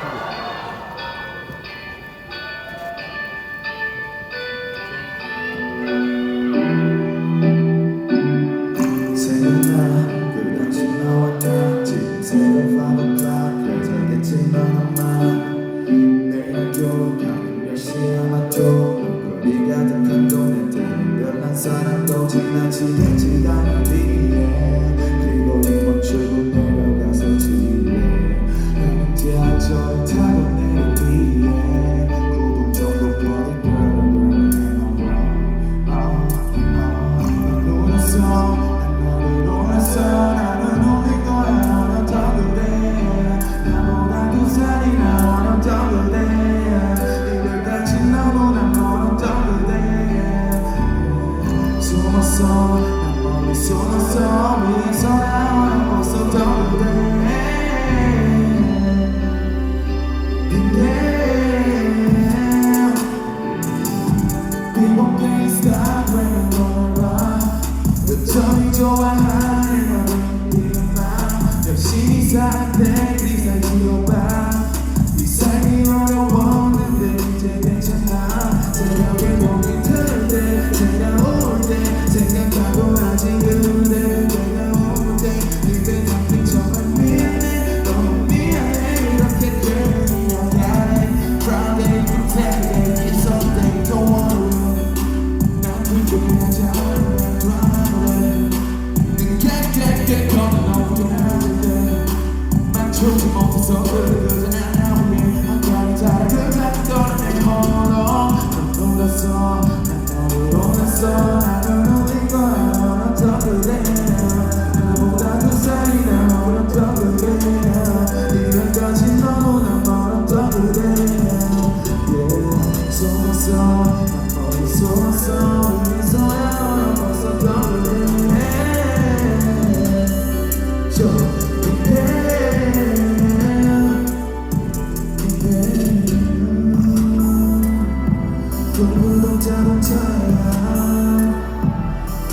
크게. 사랑도 지나치는 지단을 위해 그리고 이 멈추고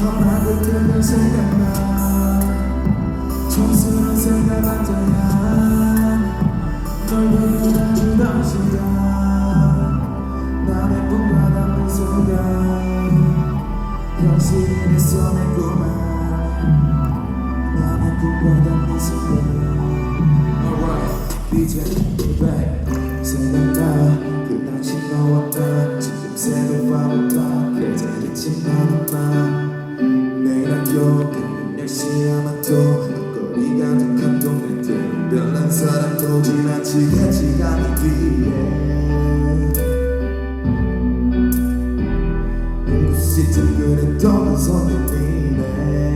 저만이 드는 생각만. 촌스러운 생각 한자야 널 위해 주던 시간 나의 꿈과 담는 순간 역시 내 쏘냈구만. 나의 꿈과 담는 순간 Alright, DJ 사람도 지나치겠지 않은 뒤에. 눈부시쯤 그랬던 손님이네.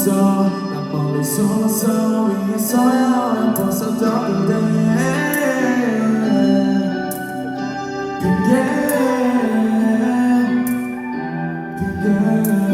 있어. 난 머릿속 서 위에서야 벗어던 그대 그게 그게